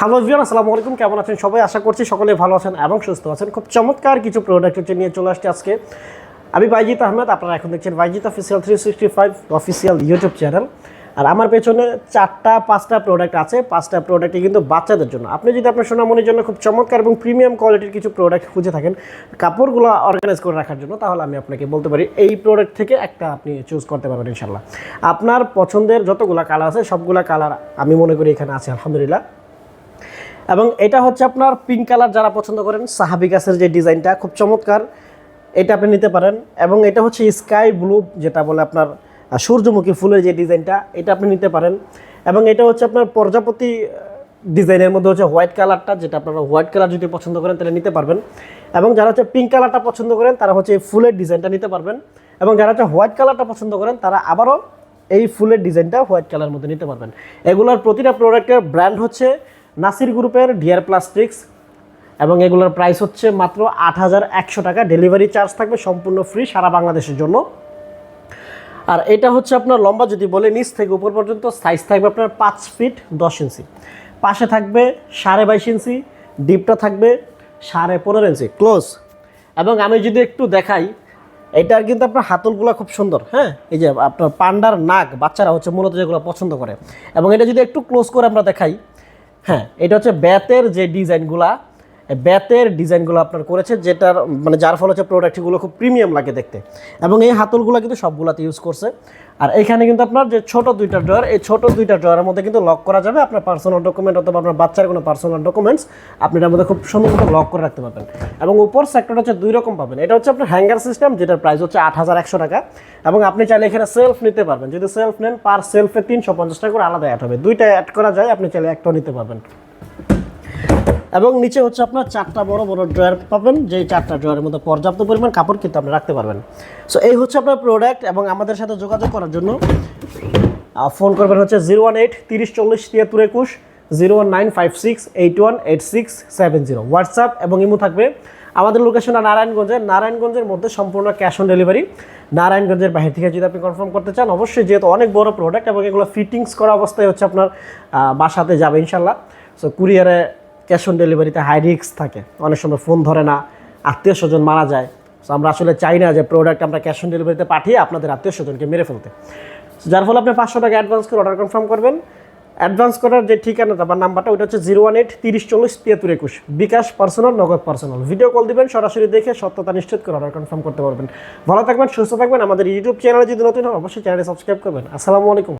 Hello ভিয়ান আসসালামু আলাইকুম। কেমন আছেন সবাই? আশা করছি সকলে ভালো আছেন এবং সুস্থ আছেন। খুব চমৎকার কিছু প্রোডাক্ট হচ্ছে নিয়ে চলে আসছে আজকে। আমি বাইজিত আহমেদ, আপনারা এখন দেখছেন Bayezid official three sixty five official YouTube channel আর আমার পেছনে চারটা, পাঁচটা প্রোডাক্ট আছে। পাঁচটা প্রোডাক্টই কিন্তু বাচ্চাদের জন্য। আপনি যদি আপনার সোনামনির জন্য খুব চমৎকার এবং প্রিমিয়াম কোয়ালিটির কিছু প্রোডাক্ট খুঁজে থাকেন, কাপড়গুলো অর্গানাইজ করে রাখার জন্য, তাহলে আমি আপনাকে বলতে পারি, এই প্রোডাক্ট থেকে একটা আপনি চুজ করতে পারবেন ইনশাল্লাহ আপনার পছন্দের যতগুলো কালার আছে, সবগুলা কালার আমি মনে করি এখানে আছে, আলহামদুলিল্লাহ। এবং এটা হচ্ছে আপনার পিঙ্ক কালার যারা পছন্দ করেন, সাহাবি গাছের যে ডিজাইনটা, খুব চমৎকার। এটা আপনি নিতে পারেন। এবং এটা হচ্ছে স্কাই ব্লু যেটা বলে আপনার সূর্যমুখী ফুলের যে ডিজাইনটা, এটা আপনি নিতে পারেন। এবং এটা হচ্ছে আপনার প্রজাপতি ডিজাইনের মধ্যে হচ্ছে হোয়াইট কালারটা যেটা আপনারা হোয়াইট কালার যদি পছন্দ করেন, তাহলে নিতে পারবেন। এবং যারা হচ্ছে পিঙ্ক কালারটা পছন্দ করেন, তারা হচ্ছে এই ফুলের ডিজাইনটা নিতে পারবেন। এবং যারা হচ্ছে হোয়াইট কালারটা পছন্দ করেন, তারা আবারও এই ফুলের ডিজাইনটা হোয়াইট কালার মধ্যে নিতে পারবেন। এগুলোর প্রতিটা প্রোডাক্টের ব্র্যান্ড হচ্ছে নাসির গ্রুপের ডিয়ার প্লাস্টিক্স এবং এগুলোর প্রাইস হচ্ছে মাত্র আট হাজার একশো টাকা। ডেলিভারি চার্জ থাকবে সম্পূর্ণ ফ্রি সারা বাংলাদেশের জন্য। আর এটা হচ্ছে আপনার লম্বা, যদি বলে নিচ থেকে উপর পর্যন্ত সাইজ থাকবে আপনার পাঁচ ফিট দশ ইঞ্চি পাশে থাকবে সাড়ে বাইশ ইঞ্চি ডিপটা থাকবে সাড়ে পনেরো ইঞ্চি ক্লোজ এবং আমি যদি একটু দেখাই, এটার কিন্তু আপনার হাতলগুলো খুব সুন্দর হ্যাঁ? এই যে আপনার পান্ডার নাক বাচ্চারা হচ্ছে মূলত যেগুলো পছন্দ করে। এবং এটা যদি একটু ক্লোজ করে আমরা দেখাই হ্যাঁ এটা হচ্ছে ব্যাতের যে ডিজাইনগুলা ব্যাতের ডিজাইনগুলো আপনার করেছে, যেটার মানে যার ফলে হচ্ছে প্রোডাক্টগুলো খুব প্রিমিয়াম লাগে দেখতে। এবং এই হাতলগুলো কিন্তু সবগুলাতে ইউজ করছে। আর এখানে কিন্তু আপনার যে ছোট দুইটা ড্রয়ার এই ছোট দুইটা ড্রয়ারের মধ্যে কিন্তু লক করা যাবে আপনার পার্সোনাল ডকুমেন্ট অথবা আপনার বাচ্চার কোনো পার্সোনাল ডকুমেন্টস আপনি এটার মধ্যে খুব সুন্দর মতো লক করে রাখতে পারবেন। এবং উপর সেক্টর হচ্ছে দুই রকম পাবেন। এটা হচ্ছে আপনার হ্যাঙ্গার সিস্টেম যেটার প্রাইস হচ্ছে আট হাজার একশো টাকা। এবং আপনি চাইলে এখানে সেলফ নিতে পারবেন। যদি সেলফ নেন পার সেলফে তিনশো পঞ্চাশ টাকা করে আলাদা অ্যাড হবে। দুইটা অ্যাড করা যায়, আপনি চাইলে একটাও নিতে পারবেন। এবং নিচে হচ্ছে আপনার চারটা বড় বড় ড্রয়ার পাবেন যে চারটা ড্রয়ারের মধ্যে পর্যাপ্ত পরিমাণ কাপড় কিন্তু আপনি রাখতে পারবেন। সো এই হচ্ছে আপনার প্রোডাক্ট এবং আমাদের সাথে যোগাযোগ করার জন্য ফোন করবেন হচ্ছে জিরো ওয়ান এইট তিরিশ চল্লিশ তিয়াত্তর একুশ, zero one nine five six eight one eight six seven zero. WhatsApp এবং ইমো থাকবে। আমাদের লোকেশনটা নারায়ণগঞ্জে নারায়ণগঞ্জের মধ্যে সম্পূর্ণ ক্যাশ অন ডেলিভারি নারায়ণগঞ্জের বাইরে থেকে যদি আপনি কনফার্ম করতে চান, অবশ্যই যেহেতু অনেক বড় প্রোডাক্ট এবং এগুলো ফিটিংস করা অবস্থায় হচ্ছে আপনার বাসাতে যাবে ইনশাল্লাহ সো কুরিয়ারে ক্যাশ অন ডেলিভারিতে হাই রিস্ক থাকে। অনেক সময় ফোন ধরে না, আত্মীয় স্বজন মারা যায়। সো আমরা আসলে চাই না যে প্রোডাক্ট আমরা ক্যাশ অন ডেলিভারিতে পাঠিয়ে আপনাদের আত্মীয় স্বজনকে মেরে ফেলতে। যার ফলে আপনি পাঁচশো টাকা অ্যাডভান্স করে অর্ডার কনফার্ম করবেন। অ্যাডভান্স করার যে ঠিকানাটা বা নাম্বারটা ওটা হচ্ছে জিরো ওয়ান এইট তিরিশ চল্লিশ তিয়াত্তর একুশ। BKash personal Nagad personal video call দিবেন, সরাসরি দেখে সত্যতা নিশ্চিত করে অর্ডার কনফার্ম করতে পারবেন। ভালো থাকবেন, সুস্থ থাকবেন। আমাদের ইউটিউব চ্যানেলে যদি নতুন হন, অবশ্যই চ্যানেলে সাবস্ক্রাইব করবেন। আসসালামু আলাইকুম।